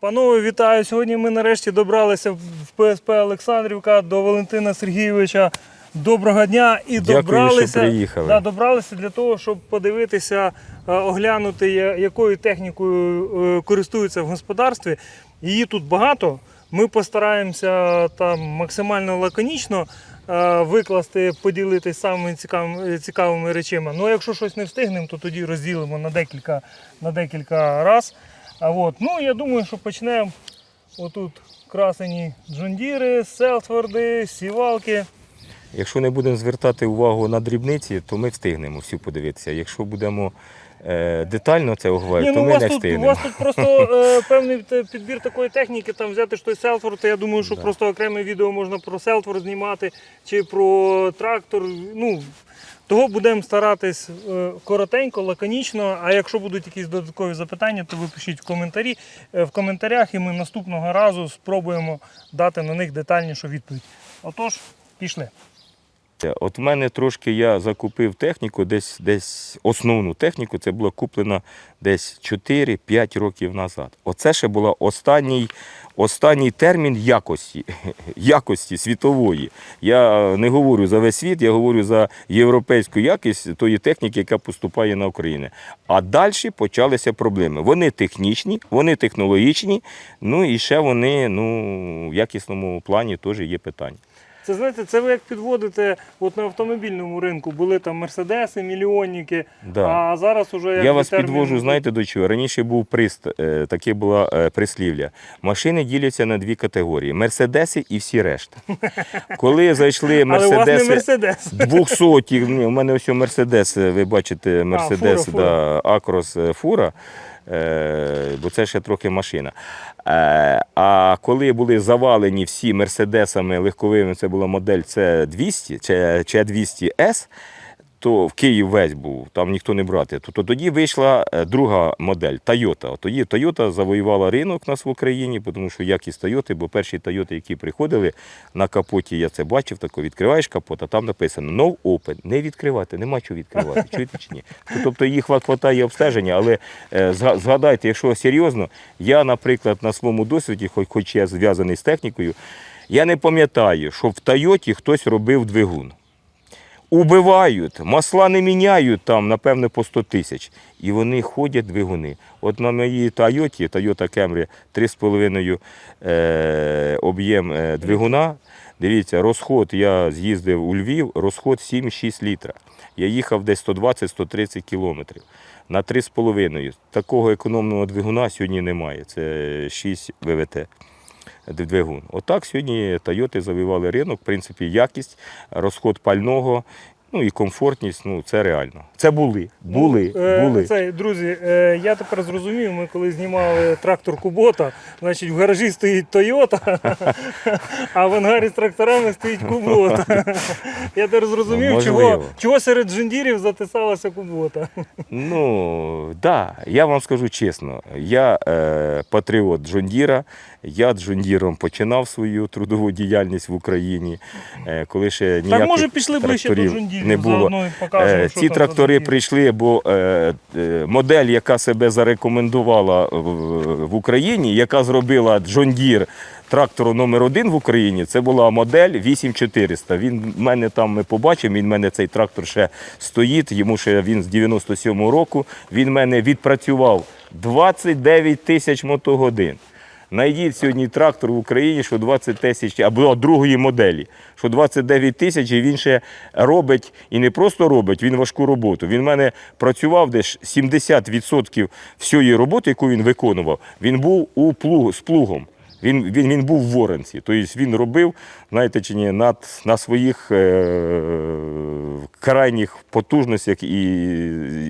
Панове, вітаю! Сьогодні ми нарешті добралися в ПСП Олександрівка до Валентина Сергійовича. Доброго дня і Дякую, добралися, що приїхали. Да, добралися для того, щоб подивитися, е, оглянути, якою технікою е, користуються в господарстві. Її тут багато. Ми постараємося там максимально лаконічно е, викласти, поділитися самими цікавими, цікавими речами. Ну, а якщо щось не встигнемо, то тоді розділимо на декілька, на декілька раз. А от, ну, я думаю, що почнемо отут красені джундіри, селфорди, сівалки. Якщо не будемо звертати увагу на дрібниці, то ми встигнемо всю подивитися. Якщо будемо е, детально це оговорити, то ну, ми не тут, у вас тут просто е, певний підбір такої техніки, там взяти ж той селфорд, то я думаю, що просто окреме відео можна про селфорд знімати чи про трактор. Ну, того будемо старатись е, коротенько, лаконічно. А якщо будуть якісь додаткові запитання, то ви пишіть в коментарі е, в коментарях, і ми наступного разу спробуємо дати на них детальнішу відповідь. Отож, пішли. От в мене трошки я закупив техніку, десь десь основну техніку, це була куплена десь 4-5 років назад. Оце ще була останній, останній термін якості, якості світової. Я не говорю за весь світ, я говорю за європейську якість тої техніки, яка поступає на Україну. А далі почалися проблеми. Вони технічні, вони технологічні, ну і ще вони ну, в якісному плані теж є питання. Це знаєте, це ви як підводите от на автомобільному ринку. Були там мерседеси, мільйонники, Да. а зараз уже як Я вас термін- підвожу, знаєте до чого? Раніше був прист, е, таке було е, прислів'я. Машини діляться на дві категорії: мерседеси і всі решта. Коли зайшли Але у вас не мерседеси мерседес. 200, ні, у мене ось мерседес, ви бачите, мерседес, да, Акрос е, фура. Е, Бо це ще трохи машина. Е, А коли були завалені всі мерседесами легковими, це була модель С200 чи 200 с то в Київ весь був, там ніхто не брати. То, то тоді вийшла е, друга модель. От Тоді Toyota завоювала ринок у нас в Україні, тому що якість Toyota, бо перші Toyota, які приходили на капоті, я це бачив, тако відкриваєш капот, а там написано No Open. Не відкривати, нема чого відкривати. Чуєте чи ні? То- Тобто їх хватає обстеження, але е, згадайте, якщо серйозно, я, наприклад, на своєму досвіді, хоч, хоч я зв'язаний з технікою, я не пам'ятаю, що в Тойоті хтось робив двигун. Убивають, масла не міняють там, напевне, по 100 тисяч. І вони ходять двигуни. От на моїй Тойоті, Toyota Camry 3,5 е, об'єм е, двигуна. Дивіться, розход, я з'їздив у Львів, розход 7,6 літра. Я їхав десь 120-130 кілометрів. На 3,5. Такого економного двигуна сьогодні немає. Це 6 ВВТ двигун. Отак сьогодні Тойоти завоювали ринок, в принципі, якість, розход пального, ну і комфортність, ну це реально. Це були, були, Ну, е, були. Це, друзі, е, я тепер зрозумів, ми коли знімали трактор Кубота, значить в гаражі стоїть Тойота, а в ангарі з тракторами стоїть Кубота. Я тепер зрозумів, Ну, чого, чого серед джундірів затисалася Кубота. Ну, да, я вам скажу чесно, я е, патріот Джондіра. Я Джондіром починав свою трудову діяльність в Україні, е, коли ще ніяких Так може пішли ближче до джундірів, не було. покажемо, Е, Ці трактори прийшли, бо е, е, модель, яка себе зарекомендувала в, Україні, яка зробила John Deere трактору номер один в Україні, це була модель 8400. Він в мене там ми побачимо, він в мене цей трактор ще стоїть, йому ще він з 97-го року. Він в мене відпрацював 29 тисяч мотогодин. Найдіть сьогодні трактор в Україні, що 20 тисяч або другої моделі, що 29 тисяч, і він ще робить і не просто робить, він важку роботу. Він в мене працював десь 70% всієї роботи, яку він виконував. Він був у плуг з плугом. Він, він, він був в Воронці. Тобто він робив, знаєте чи ні, над, на своїх е, крайніх потужностях і,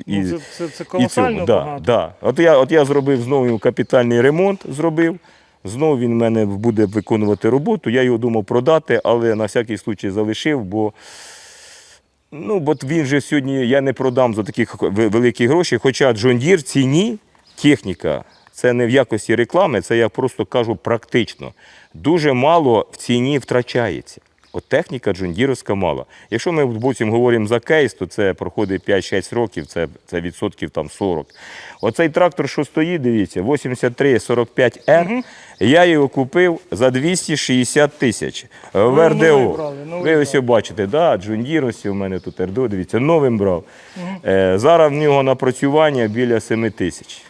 і, Ну, це, це, це і колосально цьому, да, да. От, я, от я зробив знову капітальний ремонт, зробив. Знову він в мене буде виконувати роботу. Я його думав продати, але на всякий случай залишив, бо, ну, бо він же сьогодні я не продам за такі ве- великі гроші. Хоча Deere ціні техніка, це не в якості реклами, це я просто кажу практично. Дуже мало в ціні втрачається. От техніка джундіровська мала. Якщо ми потім говоримо за кейс, то це проходить 5-6 років, це, це відсотків там 40. Оцей трактор, що стоїть, дивіться, 8345Н, я його купив за 260 тисяч в новий РДО. брали, новий Ви ось бачите, да, Джундір, ось у мене тут РДО, дивіться, новим брав. Е, зараз в нього напрацювання біля 7 тисяч.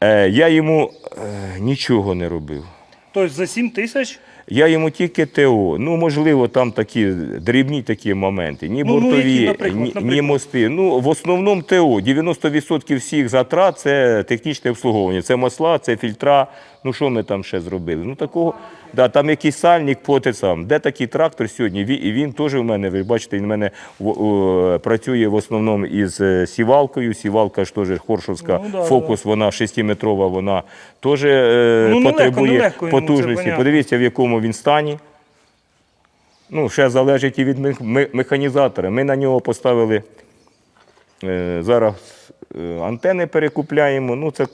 Е, я йому е, нічого не робив. Тобто за 7 тисяч? Я йому тільки ТО. Ну, можливо, там такі дрібні такі моменти. Ні Ну, ну, бортові, які, наприклад, ні, наприклад? ні мости. Ну, в основному ТО. 90% всіх затрат це технічне обслуговування. Це масла, це фільтра. Ну, що ми там ще зробили? Ну, такого, да, там якийсь сальник сам. Де такий трактор сьогодні? І він теж у мене, ви бачите, він у мене в- о, працює в основному із е, сівалкою. Сівалка ж теж Хоршовська, Ну, да, фокус, вона 6-метрова, вона теж е, Ну, потребує нелегко йому, це потужності. Подивіться, в якому він стані. Ну, ще залежить і від механізатора. Ми на нього поставили е, зараз антени перекупляємо. Ну, це,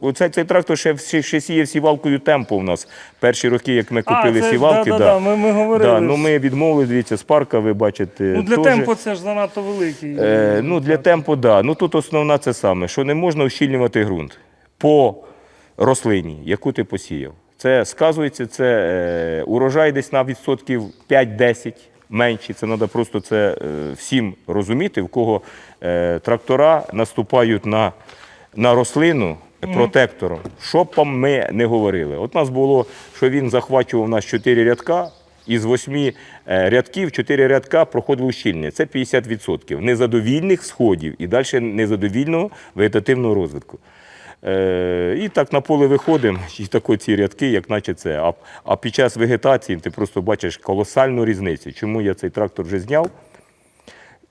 оце- цей трактор ще, ще, сіяв сівалкою темпо у нас. Перші роки, як ми купили це, сівалки, да, да, да, ми- ми говорили. Да, ну, ми відмовили, дивіться, з парка, ви бачите. Ну для теж. темпу це ж занадто великий. Е, ну, для темпу, так. Да. Ну, тут основна це саме, що не можна ущільнювати ґрунт по рослині, яку ти посіяв. Це сказується, це е, урожай десь на відсотків 5-10 менший. Це треба просто це е, всім розуміти, в кого е, трактора наступають на, на рослину протектором. Що б ми не говорили. От у нас було, що він захвачував у нас 4 рядка, із восьми е, рядків, чотири рядка проходило ущільнення. Це 50% незадовільних сходів і далі незадовільного вегетативного розвитку. Е, і так на поле виходимо, і так ці рядки, як наче це. А, а під час вегетації ти просто бачиш колосальну різницю. Чому я цей трактор вже зняв?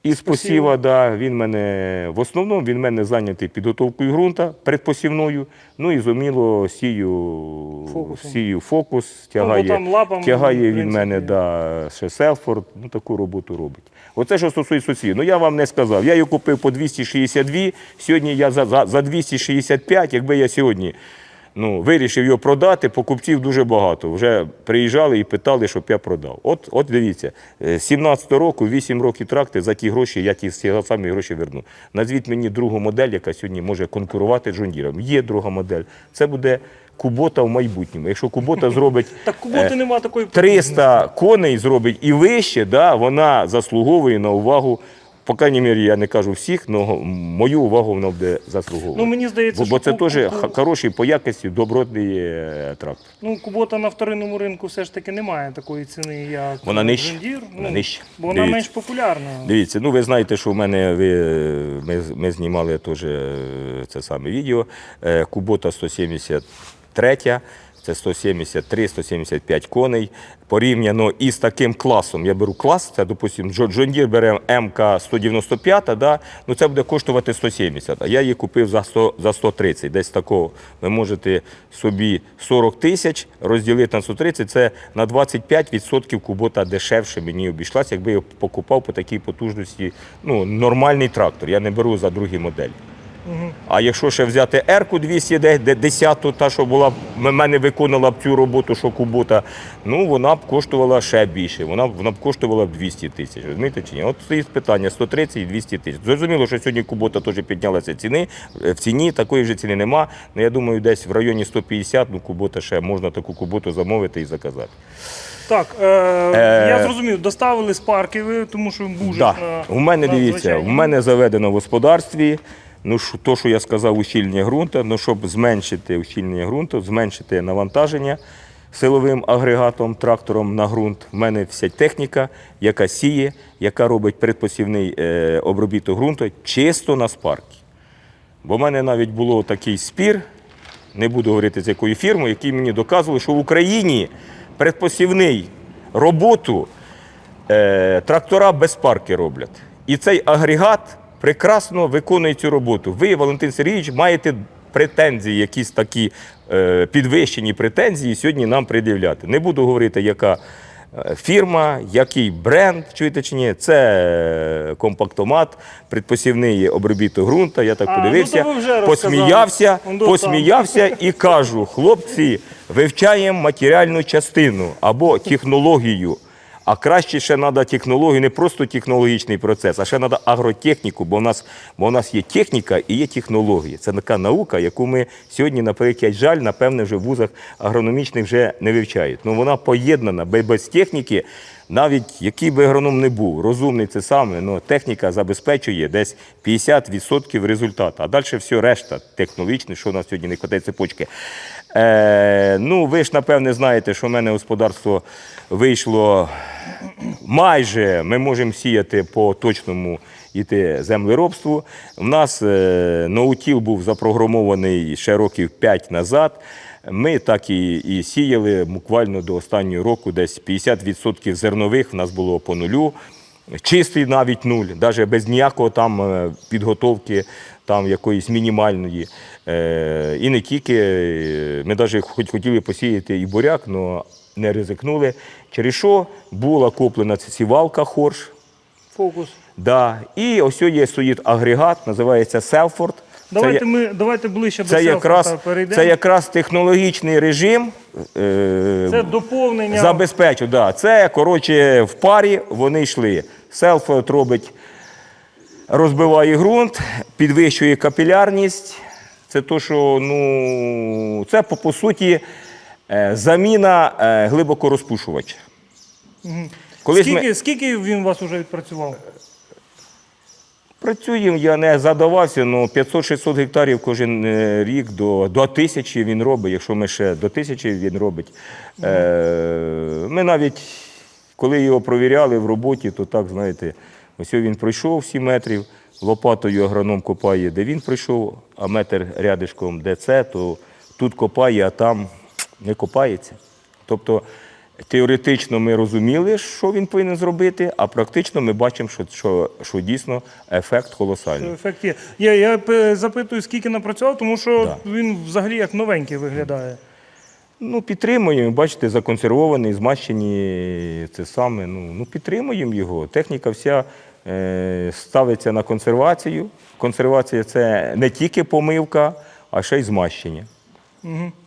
Із посіва, да, він мене в основному він мене зайнятий підготовкою ґрунта предпосівною. Ну і зуміло сію Фокусом. сію фокус, тягає, там лапами, тягає він мене да, ще Селфорд, ну таку роботу робить. Оце що стосується сію. Ну я вам не сказав. Я її купив по 262, сьогодні я за, за, за 265, якби я сьогодні ну, вирішив його продати, покупців дуже багато. Вже приїжджали і питали, щоб я продав. От, от дивіться, е, з 17 року, 8 років тракти, за ті гроші я ті всі самі гроші верну. Назвіть мені другу модель, яка сьогодні може конкурувати з Джондіром. Є друга модель. Це буде Кубота в майбутньому. Якщо Кубота зробить Так куботи нема такої 300 коней зробить і вище, да, вона заслуговує на увагу. По крайній мірі, я не кажу всіх, але мою увагу вона буде заслуговувати. Ну, мені здається, бо, бо це теж хороший по якості, добротний е, трактор. Ну, кубота на вторинному ринку все ж таки немає такої ціни, як Вона нижча. Вона нижча. Бо вона Дивіться. менш популярна. Дивіться, ну ви знаєте, що в мене ви, ми, ми знімали теж е, це саме відео. Е, Кубота 173, це 173, 175 коней. Порівняно із таким класом. Я беру клас, це, допустимо, Джо- Джон Дір бере МК 195, да, ну це буде коштувати 170, а я її купив за, 100, за 130. Десь такого ви можете собі 40 тисяч розділити на 130, це на 25% кубота дешевше мені обійшлася, якби я покупав по такій потужності ну, нормальний трактор. Я не беру за другі моделі. А якщо ще взяти Ерку 210, та, що була, мене виконала б цю роботу, що Кубота, ну вона б коштувала ще більше. Вона, б- вона б коштувала б 200 тисяч. Розумієте чи ні? От стоїть питання 130 і 200 тисяч. Зрозуміло, що сьогодні Кубота теж піднялася ціни. Е, В ціні такої вже ціни нема. Ну, я думаю, десь в районі 150, ну Кубота ще можна таку Куботу замовити і заказати. Так, е, Е, я зрозумів, доставили з Парківи, тому що же Да. на У мене на дивіться, у звичайній. мене заведено в господарстві. Ну, то, що я сказав, ущільнення ґрунту, ну, щоб зменшити ущільнення ґрунту, зменшити навантаження силовим агрегатом, трактором на ґрунт. У мене вся техніка, яка сіє, яка робить предпосівний е, обробіток ґрунту чисто на спарки. Бо в мене навіть було такий спір, не буду говорити з якою фірмою, який мені доказували, що в Україні предпосівний роботу е, трактора без парки роблять. І цей агрегат прекрасно виконує цю роботу. Ви, Валентин Сергійович, маєте претензії, якісь такі е, підвищені претензії сьогодні нам пред'являти. Не буду говорити, яка е, фірма, який бренд, чуєте чи ні? Це е, компактомат, предпосівний обробіток ґрунта. Я так А, подивився, ну ви вже посміявся, там. посміявся і кажу, хлопці, вивчаємо матеріальну частину або технологію. А краще ще треба технологію, не просто технологічний процес, а ще треба агротехніку, бо у нас, бо у нас є техніка і є технології. Це така наука, яку ми сьогодні, на превеликий жаль, напевне, вже в вузах агрономічних вже не вивчають. Ну вона поєднана, без техніки, навіть який би агроном не був, розумний це саме, але техніка забезпечує десь 50% результату. А далі все решта технологічне, що у нас сьогодні не хватає цепочки. Е, ну, ви ж напевне знаєте, що в мене господарство вийшло майже ми можемо сіяти по точному іти землеробству. У нас е, ноутіл був запрограмований ще років 5 назад. Ми так і, і сіяли буквально до останнього року, десь 50% зернових в нас було по нулю. Чистий навіть нуль, навіть без ніякого там е, підготовки, там якоїсь мінімальної. Е, І не тільки, е, ми навіть хоч хотіли посіяти і буряк, але не ризикнули. Через що була куплена сівалка Хорш. Фокус. Да. І ось є стоїть агрегат, називається Селфорд. Давайте це, ми давайте ближче це, до якраз, селфа перейдемо. це якраз технологічний режим. Е, Це доповнення. Забезпечу, да. Це, коротше, в парі вони йшли. Селфот робить, розбиває ґрунт, підвищує капілярність. Це то, що, ну, це по, по суті е, заміна е, глибокорозпушувача. Колись ми- скільки, скільки він у вас вже відпрацював? Працюємо, я не задавався, але 500-600 гектарів кожен е, рік до, до тисячі він робить, якщо ми ще до тисячі він робить. Е, ми навіть, коли його провіряли в роботі, то так, знаєте, ось він пройшов 7 метрів, лопатою агроном копає, де він пройшов, а метр рядишком, де це, то тут копає, а там не копається. Тобто теоретично ми розуміли, що він повинен зробити, а практично ми бачимо, що, що, що дійсно ефект колосальний. Ефект є. Я, я запитую, скільки напрацював, тому що Да. він взагалі як новенький виглядає. Ну, підтримуємо, бачите, законсервований, змащені це саме. Ну, ну підтримуємо його. Техніка вся е, ставиться на консервацію. Консервація це не тільки помивка, а ще й змащення.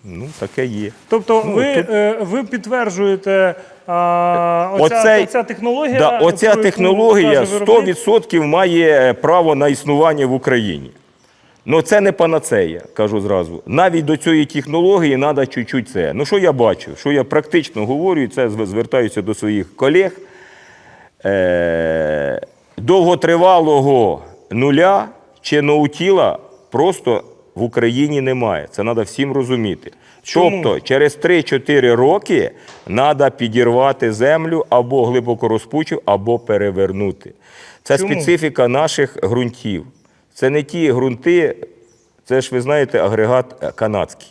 Ну, таке є. Тобто Ну, ви, тут- е, ви підтверджуєте а, оця, Оцей- оця технологія. Да, оця яку технологія 100% має право на існування в Україні. Ну це не панацея, кажу зразу. Навіть до цієї технології треба чуть-чуть це. Ну що я бачу? Що я практично говорю, і це звертаюся до своїх колег. Е, довготривалого нуля чи ноутіла просто в Україні немає. Це треба всім розуміти. Тобто через 3-4 роки треба підірвати землю або глибоко розпучу, або перевернути. Це Чому? специфіка наших ґрунтів. Це не ті ґрунти, це ж ви знаєте, агрегат е, канадський.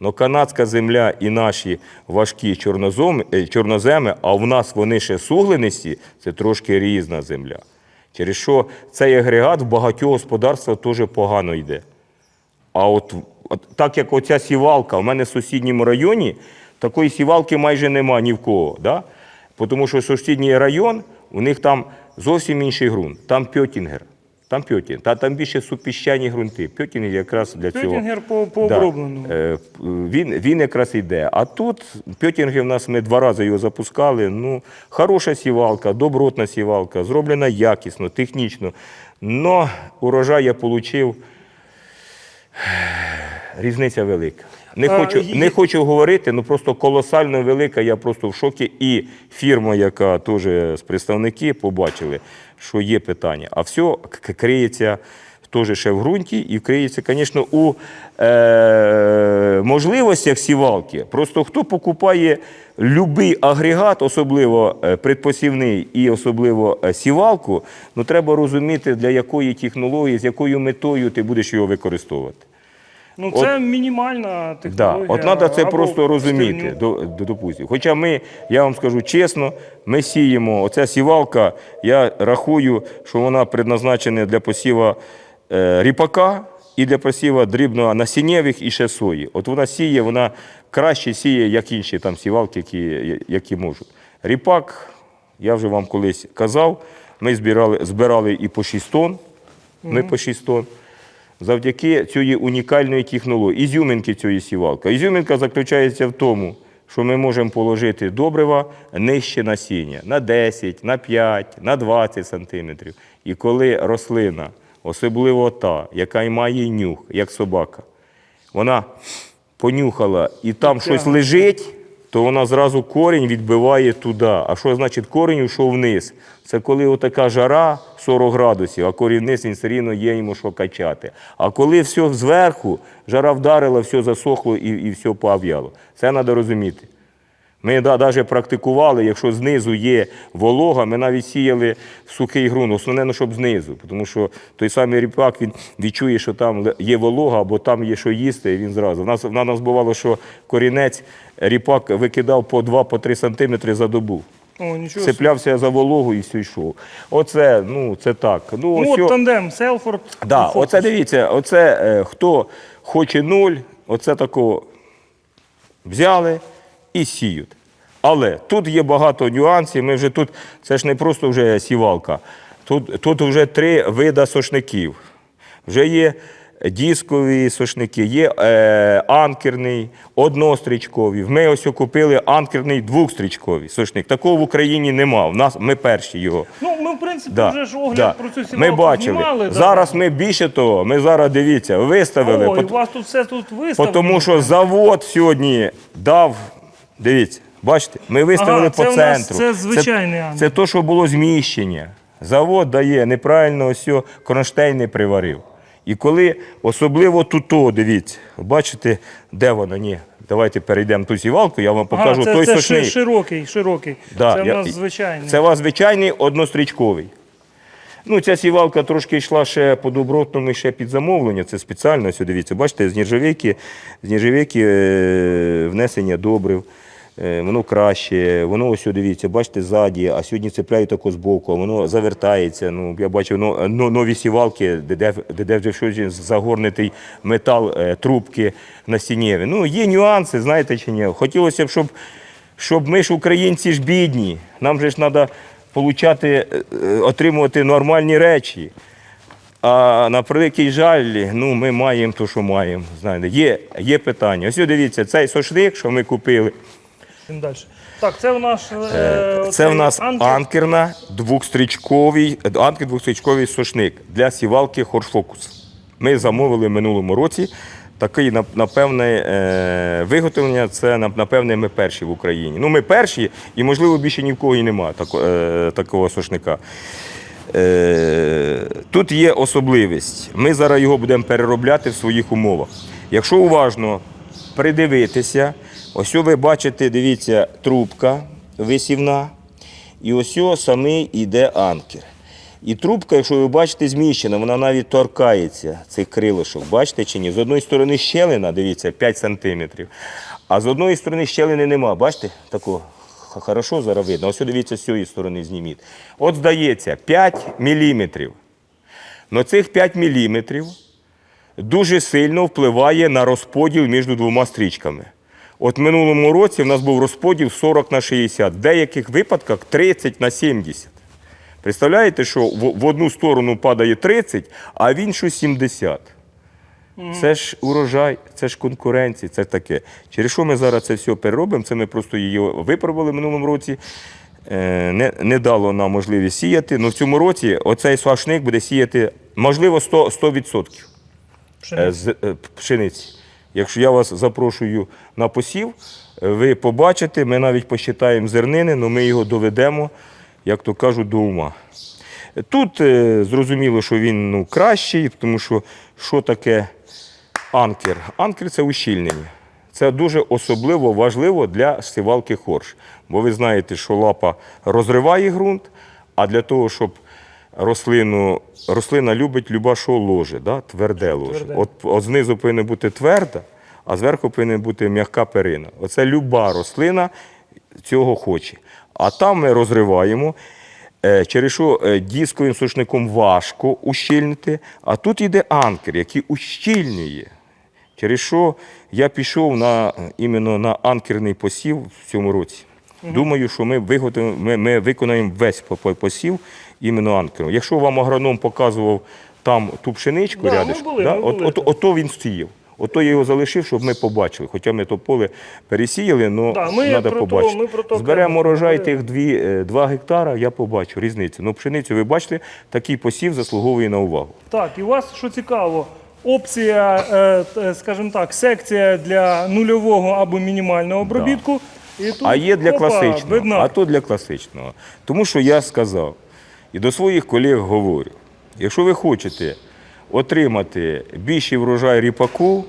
Ну, канадська земля і наші важкі е, чорноземи, а в нас вони ще суглинисті, це трошки різна земля. Через що цей агрегат в багатьох господарствах теж погано йде. А от, от так як оця сівалка, в мене в сусідньому районі такої сівалки майже нема ні в кого. Да? Тому що сусідній район, у них там зовсім інший ґрунт. Там пьотінгер. Там пьотін. Та там більше супіщані ґрунти. Пьотінгер якраз для цього. Пьотінгер по, по Да. обробленому. Е, Він, він якраз йде. А тут пьотінги в нас ми два рази його запускали. Ну, хороша сівалка, добротна сівалка, зроблена якісно, технічно. Но урожай я отримав. Різниця велика. Не А, хочу, є- не хочу говорити, ну просто колосально велика. Я просто в шокі. І фірма, яка теж з представники побачили, що є питання. А все криється теж ще в ґрунті і криється, звісно, у е, можливостях сівалки. Просто хто покупає будь-який агрегат, особливо е, предпосівний і особливо е, сівалку, ну треба розуміти, для якої технології, з якою метою ти будеш його використовувати. Ну, це мінімальна Да, от треба це просто розуміти. До, до, допустим. Хоча ми, я вам скажу чесно, ми сіємо, оця сівалка, я рахую, що вона предназначена для посіва е, ріпака і для посіва дрібно насіннєвих і ще сої. От вона сіє, вона краще сіє, як інші там сівалки, які, які можуть. Ріпак, я вже вам колись казав, ми збирали, збирали і по 6 тонн, ми по 6 тонн. Завдяки цієї унікальної технології, ізюминки цієї сівалки. Ізюминка заключається в тому, що ми можемо положити добрива нижче насіння на 10, на 5, на 20 сантиметрів. І коли рослина, особливо та, яка й має нюх, як собака, вона понюхала і там щось лежить, то вона зразу корінь відбиває туди. А що значить корінь йшов вниз? Це коли отака жара 40 градусів, а корінь вниз він все рівно є йому що качати. А коли все зверху, жара вдарила, все засохло і, і все поав'яло. Це треба розуміти. Ми навіть практикували, якщо знизу є волога, ми навіть сіяли в сухий ґрунт, основне, ну, щоб знизу. Тому що той самий ріпак він відчує, що там є волога або там є що їсти, і він зразу. У нас, в нас бувало, що корінець ріпак викидав по 2-3 сантиметри за добу. О, нічого. Цеплявся за вологу і все йшов. Оце, ну, це так. Ну, Ну, ось от тандем, Селфорд. Да, Фокус. оце дивіться, оце е, хто хоче нуль, оце такого взяли і сіють. Але тут є багато нюансів. Ми вже тут, це ж не просто вже сівалка. Тут, тут вже три вида сошників. Вже є дискові сошники, є е, анкерний, однострічковий. Ми ось купили анкерний двохстрічковий сошник. Такого в Україні нема. У нас ми перші його. Ну, ми, в принципі, Да, вже ж огляд да. про цю сівалку Ми бачили. знімали. да. Зараз ми більше того, ми зараз дивіться, виставили. О, і у вас тут все тут виставлено. тому що завод сьогодні дав, дивіться, бачите, ми виставили Ага, по це у нас- центру. це звичайний ангел. Це то, що було зміщення. Завод дає неправильно ось о, кронштейн не приварив. І коли, особливо тут, дивіться, бачите, де воно? Ні, давайте перейдемо ту сівалку, я вам покажу це, той це ши- широкий, широкий. Да, це в я- нас звичайний. Це у вас звичайний однострічковий. Ну, ця сівалка трошки йшла ще по добротному і ще під замовлення. Це спеціально, ось дивіться, бачите, з нержавейки, з нержавейки е, внесення добрив. Е, Воно краще, воно ось дивіться, бачите, ззаді, а сьогодні цепляють тако збоку, а воно завертається. Ну, я бачив ну, нові сівалки, де, де, вже щось загорнутий метал, е, трубки на стіні. Ну, є нюанси, знаєте чи ні. Хотілося б, щоб щоб ми ж українці ж бідні. Нам же ж треба получати, е, отримувати нормальні речі. А на превеликий жаль, ну, ми маємо те, що маємо. Знаєте, є, є питання. Ось дивіться, цей сошник, що ми купили, Йдемо далі. Так, це у нас. Е, це оцей в нас анкер. анкерна двохстрічковий, анкер двохстрічковий сошник для сівалки Хоршфокус. Ми замовили в минулому році. Такий, напевне, е, виготовлення це напевне ми перші в Україні. Ну, ми перші, і можливо більше ні в кого і немає такого сошника. Е, Тут є особливість. Ми зараз його будемо переробляти в своїх умовах. Якщо уважно придивитися, ось ви бачите, дивіться, трубка висівна, і ось самий іде анкер. І трубка, якщо ви бачите, зміщена, вона навіть торкається цих крилишок. Бачите чи ні? З одної сторони щелина, дивіться, 5 сантиметрів, а з одної сторони щелини нема. Бачите? Такого. Хорошо зараз видно. Ось дивіться з цієї сторони зніміть. От здається, 5 міліметрів. Но цих 5 міліметрів дуже сильно впливає на розподіл між двома стрічками. От минулому році в нас був розподіл 40 на 60, в деяких випадках 30 на 70. Представляєте, що в, одну сторону падає 30, а в іншу 70. Це ж урожай, це ж конкуренція, це таке. Через що ми зараз це все переробимо? Це ми просто її випробували в минулому році. Е, Не, не дало нам можливість сіяти. Ну в цьому році оцей сашник буде сіяти, можливо, 100%. 100% Пшениця. е, з е, пшениці. Якщо я вас запрошую на посів, е, ви побачите, ми навіть посчитаємо зернини, але ми його доведемо, як то кажуть, до ума. Тут е, зрозуміло, що він ну, кращий, тому що що таке анкер? Анкер це ущільнення. Це дуже особливо важливо для сівалки хорш. Бо ви знаєте, що лапа розриває ґрунт, а для того, щоб рослину, рослина любить люба що ложе, да? тверде ложе. Тверде. От, от знизу повинна бути тверда, а зверху повинна бути м'яка перина. Оце люба рослина цього хоче. А там ми розриваємо. е, Через що е, дисковим сушником важко ущільнити, а тут йде анкер, який ущільнює. Через що я пішов на, іменно на анкерний посів в цьому році. Думаю, що ми, ми, ми виконаємо весь по- по- посів іменно анкером. Якщо вам агроном показував там ту пшеничку Да, були, да, от, от, ото він стояв. Ото я його залишив, щоб ми побачили. Хоча ми то поле пересіяли, але Да, треба про то- побачити. ми про то Зберемо урожай тих 2 гектара, я побачу різницю. Ну, пшеницю, ви бачите, такий посів заслуговує на увагу. Так, і у вас що цікаво, опція, е, скажімо так, секція для нульового або мінімального обробітку. І тут, А є для опа, класичного, бедна. а то для класичного. Тому що я сказав і до своїх колег говорю: якщо ви хочете отримати більший врожай ріпаку,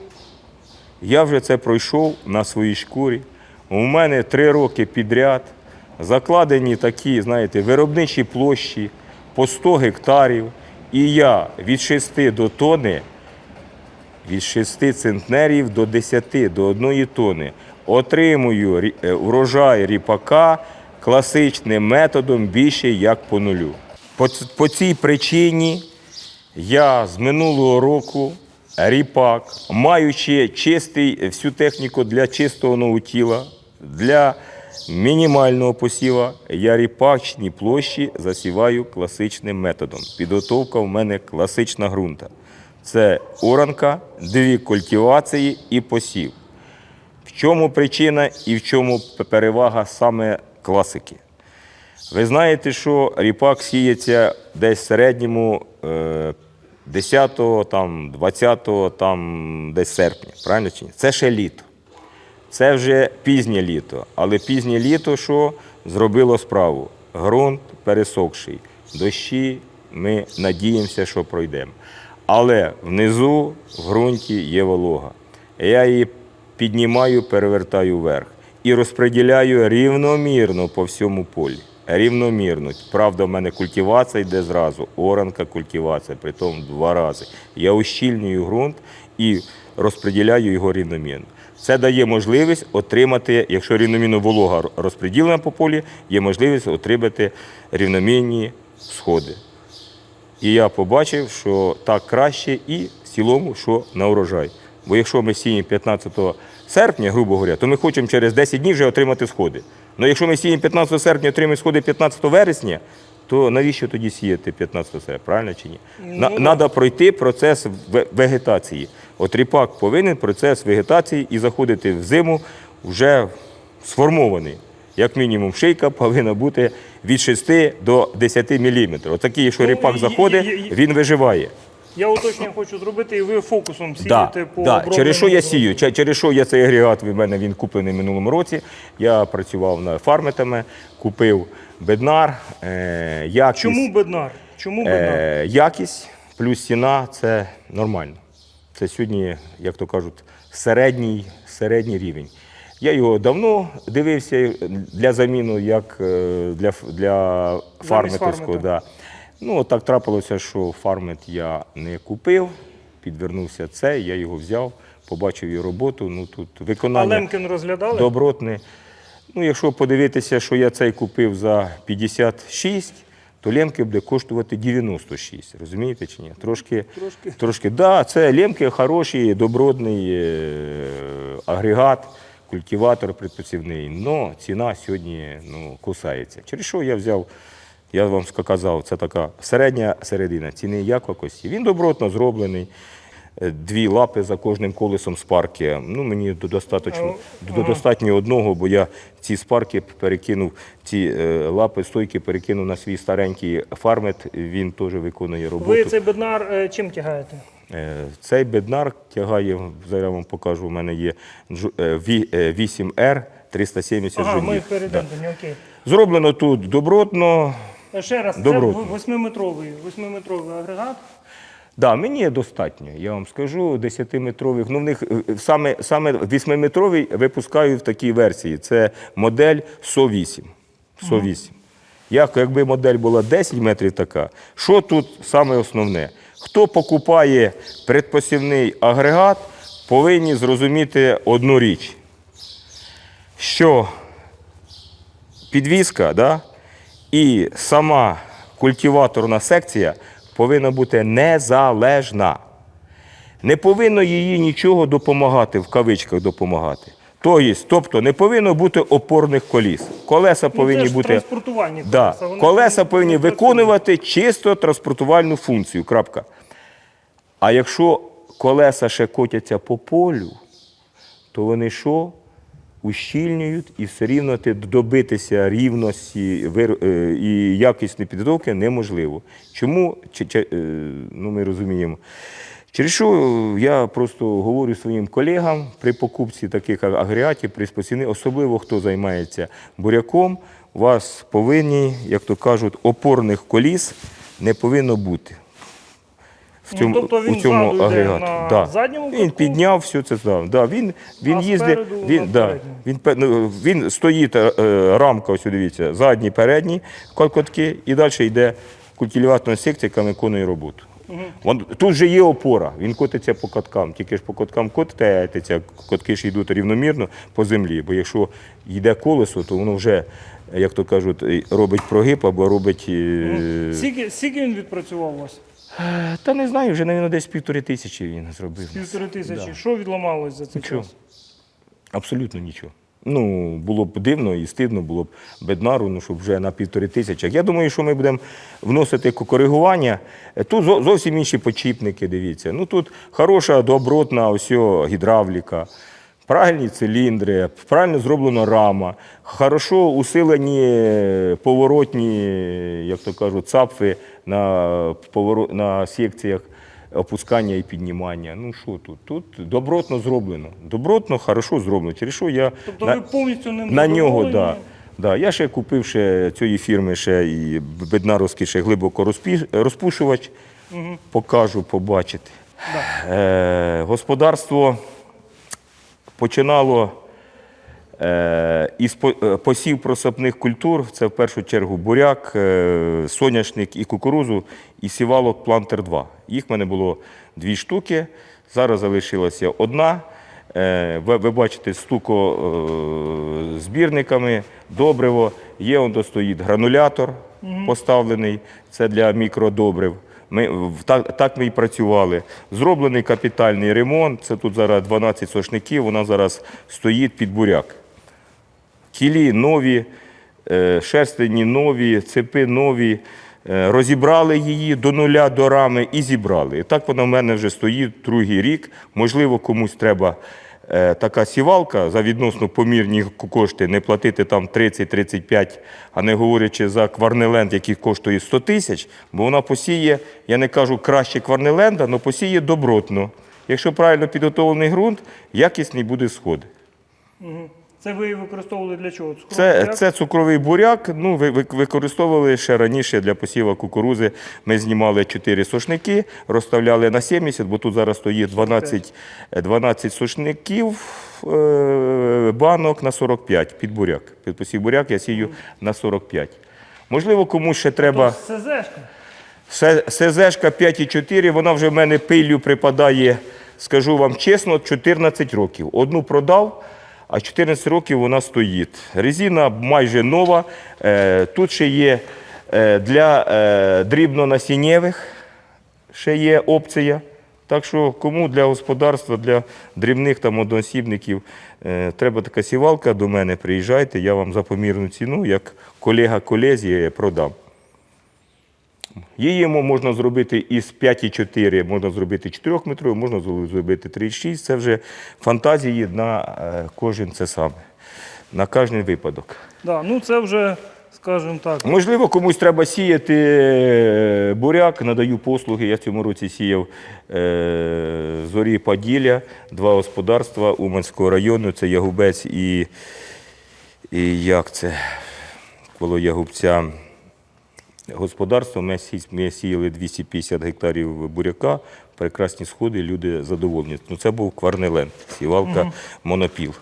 я вже це пройшов на своїй шкурі. У мене три роки підряд закладені такі, знаєте, виробничі площі по 100 гектарів. І я від 6 до тони від 6 центнерів до 10 до 1 тони отримую е, урожай ріпака класичним методом більше як по нулю. По, по цій причині я з минулого року ріпак, маючи чистий, всю техніку для чистого новотіла, для мінімального посіва, я ріпачні площі засіваю класичним методом. Підготовка в мене класична ґрунта. Це оранка, дві культивації і посів. В чому причина і в чому перевага саме класики? Ви знаєте, що ріпак сіється десь в середньому е, 10-го, там, 20-го, там, десь серпня, правильно чи ні? Це ще літо. Це вже пізнє літо. Але пізнє літо що зробило справу? Грунт пересохший. Дощі ми надіємося, що пройдемо. Але внизу в ґрунті є волога. Я її піднімаю, перевертаю вверх і розподіляю рівномірно по всьому полі. Рівномірно. Правда, в мене культивація йде зразу, оранка культивація, при тому два рази. Я ущільнюю ґрунт і розподіляю його рівномірно. Це дає можливість отримати, якщо рівномірно волога розподілена по полі, є можливість отримати рівномірні сходи. І я побачив, що так краще і в цілому, що на урожай. Бо якщо ми сіємо 15 серпня, грубо говоря, то ми хочемо через 10 днів вже отримати сходи. Але якщо ми сіємо 15 серпня, отримаємо сходи 15 вересня, то навіщо тоді сіяти 15 серпня, правильно чи ні? Треба пройти процес вегетації. От ріпак повинен процес вегетації і заходити в зиму вже сформований. Як мінімум, шийка повинна бути від 6 до 10 мм. Отакий, якщо Ну, ріпак заходить, він виживає. Я уточнення хочу зробити, і ви фокусом Да, по да. Через що я сію? Через що я цей агрегат, в мене він куплений в минулому році. Я працював на фарметами, купив беднар, е, якість, Чому беднар? Чому беднар? е, якість плюс ціна це нормально. Це сьогодні, як то кажуть, середній, середній рівень. Я його давно дивився для заміну, як е, для, для фарметовського. Да. Ну, от так трапилося, що фармет я не купив, підвернувся це, я його взяв, побачив її роботу. Ну, тут А Лемкін розглядали? добротне. Ну, якщо подивитися, що я цей купив за 56, то лемки буде коштувати 96. Розумієте чи ні? Трошки, Трошки. трошки да, це лемки хороший, добротний е, агрегат, культиватор предпосівний. але ціна сьогодні ну, кусається. Через що я взяв, я вам сказав, це така середня середина ціни якості. Він добротно зроблений. Е, Дві лапи за кожним колесом спарки. Ну, мені до- достатньо, ага. достатньо одного, бо я ці спарки перекинув, ці е, лапи, стойки перекинув на свій старенький фармет. Він теж виконує роботу. Ви цей беднар е, чим тягаєте? Е, Цей беднар тягає, зараз я вам покажу, у мене є Джу- е, Ві- е, 8R 370 Ага, ми перейдемо до нього, окей. Зроблено тут добротно. Ще раз, Добротно. це восьмиметровий, восьмиметровий агрегат. Да, мені достатньо, я вам скажу, 10-метрових. Ну, в них е, саме, саме 8-метровий випускаю в такій версії. Це модель СО8. СО8. Як, якби модель була 10 метрів така, що тут саме основне? Хто покупає предпосівний агрегат, повинні зрозуміти одну річ, що підвізка да, і сама культиваторна секція повинна бути незалежна. Не повинно їй нічого допомагати, в кавичках допомагати. Тобто, тобто не повинно бути опорних коліс. Колеса повинні Ну, бути. транспортувальні Да. колеса, вони Колеса повинні виконувати чисто транспортувальну функцію. Крапка. А якщо колеса ще котяться по полю, то вони що? Ущільнюють і все рівно ти добитися рівності е, і якісної підготовки неможливо. Чому? Е, Ну, ми розуміємо. Через що я просто говорю своїм колегам при покупці таких агрегатів, при спосібні, особливо хто займається буряком, у вас повинні, як то кажуть, опорних коліс не повинно бути. В Ну, тобто він у цьому ззаду йде агрегаті. на да. задньому Він катку? підняв все це здав. Да. Він, він А їздить, спереду він, да, він, пе- ну, він стоїть е, е, рамка, ось дивіться, задні, передні котки, і далі йде культиваторна секція, яка виконує роботу. Вон, тут же є опора, він котиться по коткам. Тільки ж по коткам котиться, котки ж йдуть рівномірно по землі. Бо якщо йде колесо, то воно вже, як то кажуть, робить прогиб або робить. е, Скільки, скільки він відпрацював у вас? Та не знаю, вже, мабуть, десь півтори тисячі він зробив. Півтори тисячі. Да. Що відламалось за цей Нічого. час? Абсолютно нічого. Ну, було б дивно і стидно було б беднару, ну, щоб вже на півтори тисячі. Я думаю, що ми будемо вносити коригування. Е, Тут зовсім інші почіпники, дивіться. Ну, тут хороша, добротна ось гідравліка, правильні циліндри, правильно зроблена рама, хорошо усилені е, поворотні, як то кажуть, цапфи на, на секціях опускання і піднімання. Ну що тут? Тут добротно зроблено. Добротно, хорошо зроблено. Через що я Тобто на, ви повністю ним на нього, да. Да, я ще купив ще цієї фірми ще і беднаровський ще глибоко розпушувач. Покажу, побачите. Е, господарство починало із е, посів просапних культур. Це в першу чергу буряк, е, соняшник і кукурузу, і сівалок плантер 2. Їх в мене було дві штуки. Зараз залишилася одна. Е, Ви, бачите, стуко е, збірниками, добриво. Є он стоїть гранулятор поставлений, це для мікродобрив. Ми, так, так ми і працювали. Зроблений капітальний ремонт. Це тут зараз 12 сошників, вона зараз стоїть під буряк. Кілі нові, е, шерстені нові, цепи нові. Е, Розібрали її до нуля до рами і зібрали. І так вона в мене вже стоїть другий рік. Можливо, комусь треба е, така сівалка за відносно помірні кошти, не платити там 30-35, а не говорячи за кварнеленд, який коштує 100 тисяч, бо вона посіє, я не кажу краще кварнеленда, але посіє добротно. Якщо правильно підготовлений ґрунт, якісний буде сход. Це ви використовували для чого? Цукровий Це, буряк? це цукровий буряк. Ну, ви, ви- використовували ще раніше для посіву кукурузи. Ми знімали 4 сушники, розставляли на 70, бо тут зараз стоїть 12, 12 сушників, е, банок на 45 під буряк. Під посів буряк я сію на 45. Можливо, комусь ще треба. То СЗшка. СЗшка 5,4, вона вже в мене пилью припадає, скажу вам чесно, 14 років. Одну продав, а 14 років вона стоїть. Резина майже нова. Е, Тут ще є е, для е, дрібнонасіннєвих, ще є опція. Так що кому для господарства, для дрібних там одноосібників треба така сівалка, до мене приїжджайте, я вам за помірну ціну, як колега колезі, продам. Її мо- можна зробити із 5,4, можна зробити 4 метрів, можна зробити 3,6. Це вже фантазії на е, кожен це саме, на кожен випадок. Да, ну це вже, скажімо так, Можливо, комусь треба сіяти е, буряк, надаю послуги. Я в цьому році сіяв е, зорі Поділля, два господарства Уманського району, це Ягубець і, і як це, коло Ягубця господарство. Ми, сі- ми сіяли 250 гектарів буряка, прекрасні сходи, люди задоволені. Ну, це був кварнелен, сівалка монопіл.